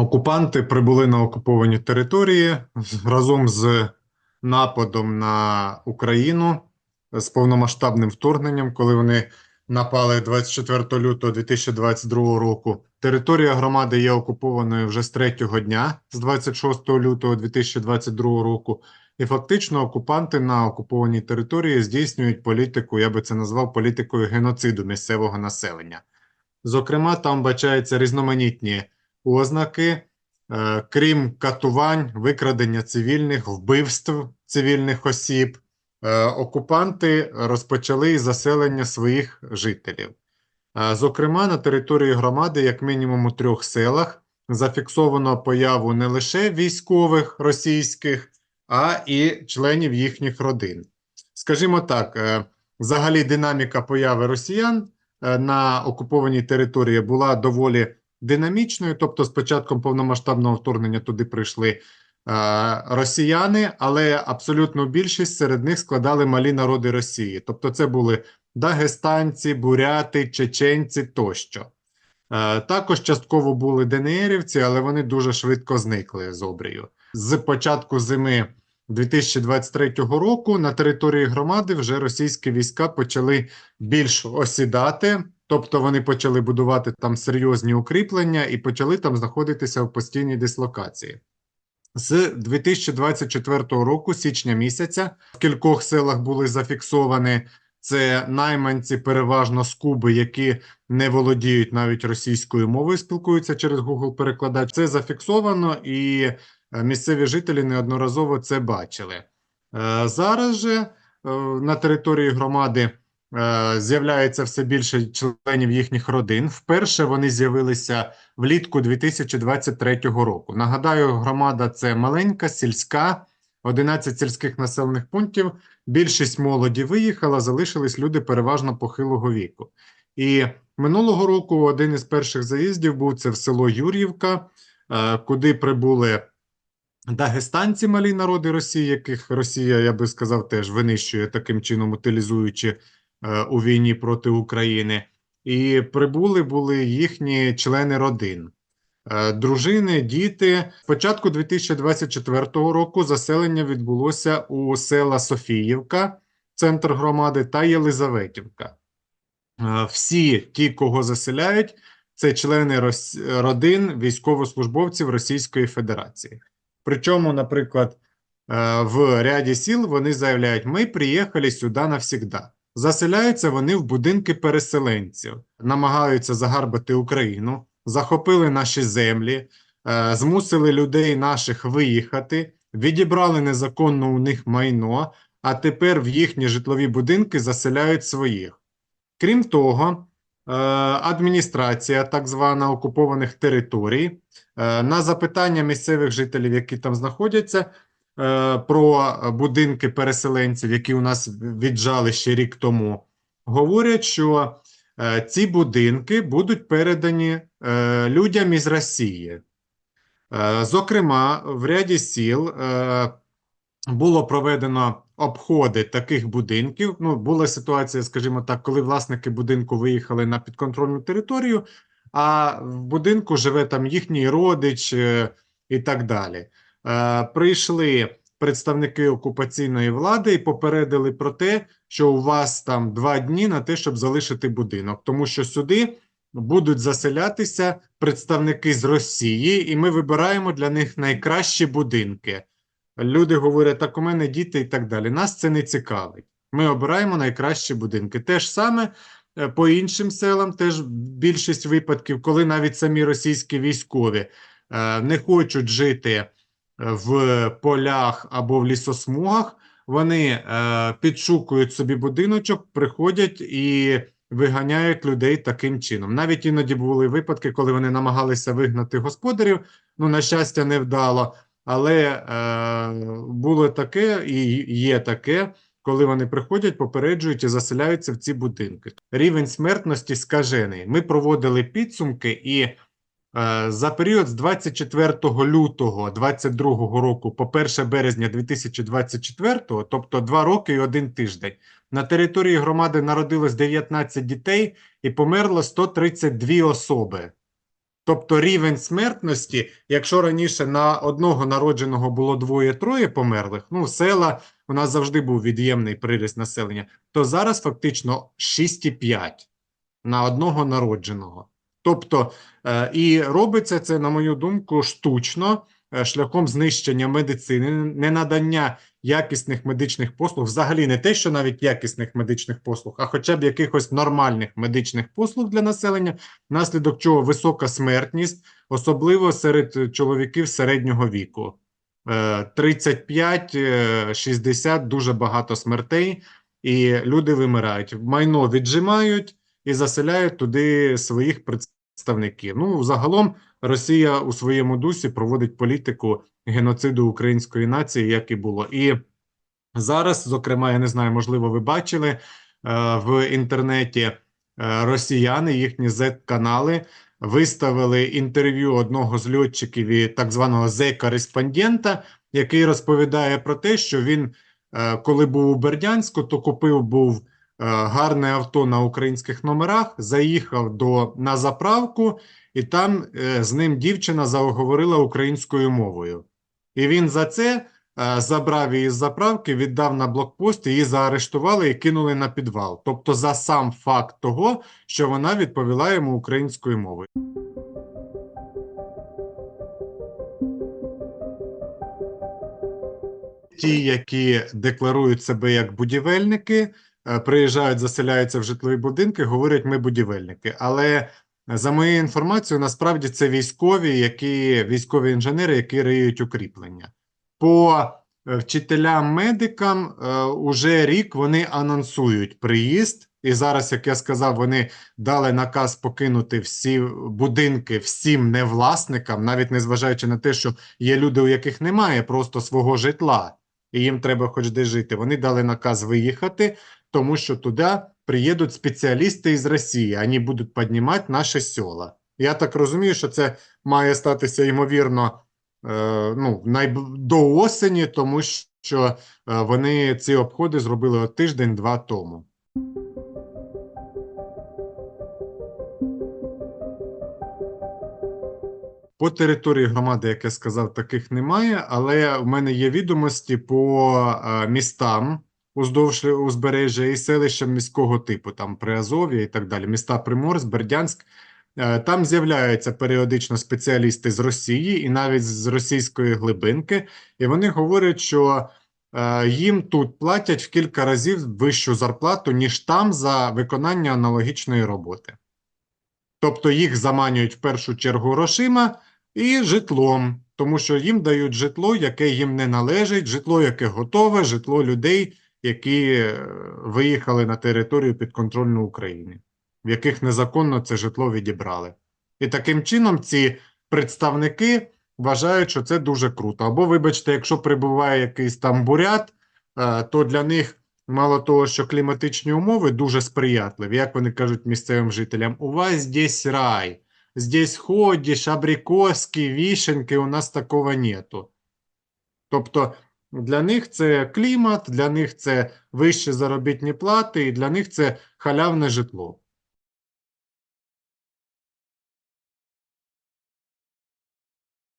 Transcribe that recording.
Окупанти прибули на окуповані території разом з нападом на Україну з повномасштабним вторгненням, коли вони напали 24 лютого 2022 року. Територія громади є окупованою вже з третього дня, з 26 лютого 2022 року. І фактично окупанти на окупованій території здійснюють політику, я би це назвав політикою геноциду місцевого населення. Зокрема, там бачаються різноманітні ознаки, е, крім катувань, викрадення цивільних, вбивств цивільних осіб, е, окупанти розпочали заселення своїх жителів. Е, Зокрема, на території громади, як мінімум у трьох селах, зафіксовано появу не лише військових російських, а і членів їхніх родин. Скажімо так, взагалі динаміка появи росіян на окупованій території була доволі динамічною. Тобто, з початком повномасштабного вторгнення туди прийшли е, росіяни, але абсолютну більшість серед них складали малі народи Росії. Тобто, це були дагестанці, буряти, чеченці тощо. Е, Також частково були ДНРівці, але вони дуже швидко зникли з обрію. З початку зими 2023 року на території громади вже російські війська почали більш осідати, тобто вони почали будувати там серйозні укріплення і почали там знаходитися в постійній дислокації. З 2024 року, січня місяця, в кількох селах були зафіксовані це найманці, переважно з Куби, які не володіють навіть російською мовою, спілкуються через Google перекладач. Це зафіксовано, і е, місцеві жителі неодноразово це бачили. Е, Зараз же е, на території громади з'являється все більше членів їхніх родин. Вперше вони з'явилися влітку 2023 року. Нагадаю, громада це маленька, сільська, 11 сільських населених пунктів. Більшість молоді виїхала, залишились люди переважно похилого віку. І минулого року один із перших заїздів був це в село Юр'ївка, е, куди прибули дагестанці, малі народи Росії, яких Росія, я би сказав, теж винищує таким чином, утилізуючи е, у війні проти України. І прибули були їхні члени родин. Е, Дружини, діти. З початку 2024 року заселення відбулося у села Софіївка, центр громади, та Єлизаветівка. Е, Всі ті, кого заселяють, це члени родин військовослужбовців Російської Федерації. Причому, наприклад, е, в ряді сіл вони заявляють: ми приїхали сюди навсігда. Заселяються вони в будинки переселенців, намагаються загарбати Україну, захопили наші землі, е, змусили людей наших виїхати, відібрали незаконно у них майно, а тепер в їхні житлові будинки заселяють своїх. Крім того, е, адміністрація так звана окупованих територій е, на запитання місцевих жителів, які там знаходяться, про будинки переселенців, які у нас віджали ще рік тому, говорять, що е, ці будинки будуть передані е, людям із Росії. Е, Зокрема, в ряді сіл е, було проведено обходи таких будинків. Ну, була ситуація, скажімо так, коли власники будинку виїхали на підконтрольну територію, а в будинку живе там їхній родич е, і так далі. Е, Прийшли представники окупаційної влади і попередили про те, що у вас там два дні на те, щоб залишити будинок, тому що сюди будуть заселятися представники з Росії, і ми вибираємо для них найкращі будинки. Люди говорять, так у мене діти і так далі. Нас це не цікавить. Ми обираємо найкращі будинки. Те ж саме е, по іншим селам, теж більшість випадків, коли навіть самі російські військові е, не хочуть жити в полях або в лісосмугах, вони е, підшукують собі будиночок, приходять і виганяють людей таким чином. Навіть іноді були випадки, коли вони намагалися вигнати господарів. Ну, на щастя, не вдало. Але е, було таке і є таке, коли вони приходять, попереджують і заселяються в ці будинки. Рівень смертності скажений. Ми проводили підсумки, і за період з 24 лютого 2022 року по 1 березня 2024, тобто 2 роки і 1 тиждень, на території громади народилось 19 дітей і померло 132 особи. Тобто рівень смертності, якщо раніше на одного народженого було двоє-троє померлих, ну, села у нас завжди був від'ємний приріст населення, то зараз фактично 6,5 на одного народженого. Тобто, е, і робиться це, на мою думку, штучно, е, шляхом знищення медицини, ненадання якісних медичних послуг, взагалі не те, що навіть якісних медичних послуг, а хоча б якихось нормальних медичних послуг для населення, внаслідок чого висока смертність, особливо серед чоловіків середнього віку. Е, 35-60 дуже багато смертей, і люди вимирають. Майно віджимають і заселяють туди своїх представників. Ну, загалом, Росія у своєму дусі проводить політику геноциду української нації, як і було. І зараз, зокрема, я не знаю, можливо, ви бачили е, в інтернеті е, росіяни, їхні Z-канали виставили інтерв'ю одного з льотчиків і так званого Z-кореспондента, який розповідає про те, що він, е, коли був у Бердянську, то купив був гарне авто на українських номерах, заїхав до, на заправку, і там е, з ним дівчина заговорила українською мовою. І він за це е, забрав її з заправки, віддав на блокпост, її заарештували і кинули на підвал. Тобто за сам факт того, що вона відповіла йому українською мовою. Ті, які декларують себе як будівельники, е, приїжджають, заселяються в житлові будинки, говорять, ми будівельники. Але за моєю інформацією, насправді це військові, які військові інженери, які риють укріплення. По е, вчителям, медикам е, уже рік вони анонсують приїзд. І зараз, як я сказав, вони дали наказ покинути всі будинки всім невласникам, навіть незважаючи на те, що є люди, у яких немає просто свого житла, і їм треба хоч де жити. Вони дали наказ виїхати, тому що туди приїдуть спеціалісти із Росії, вони будуть піднімати наші села. Я так розумію, що це має статися ймовірно е, ну, до осені, тому що е, вони ці обходи зробили тиждень-два тому. По території громади, як я сказав, таких немає, але в мене є відомості по е, містам уздовж узбережжя і селищам міського типу, там Приазов'я і так далі. Міста Приморськ, Бердянськ. Е, Там з'являються періодично спеціалісти з Росії і навіть з російської глибинки, і вони говорять, що е, їм тут платять в кілька разів вищу зарплату, ніж там за виконання аналогічної роботи. Тобто їх заманюють в першу чергу грошима і житлом, тому що їм дають житло, яке їм не належить, житло, яке готове, житло людей, які е, виїхали на територію підконтрольну України, в яких незаконно це житло відібрали. І таким чином ці представники вважають, що це дуже круто. Або, вибачте, якщо прибуває якийсь там бурят, е, то для них мало того, що кліматичні умови дуже сприятливі, як вони кажуть місцевим жителям, у вас здесь рай, здесь ходиш, абрикоски, вишеньки, у нас такого нету. Тобто для них це клімат, для них це вищі заробітні плати, і для них це халявне житло.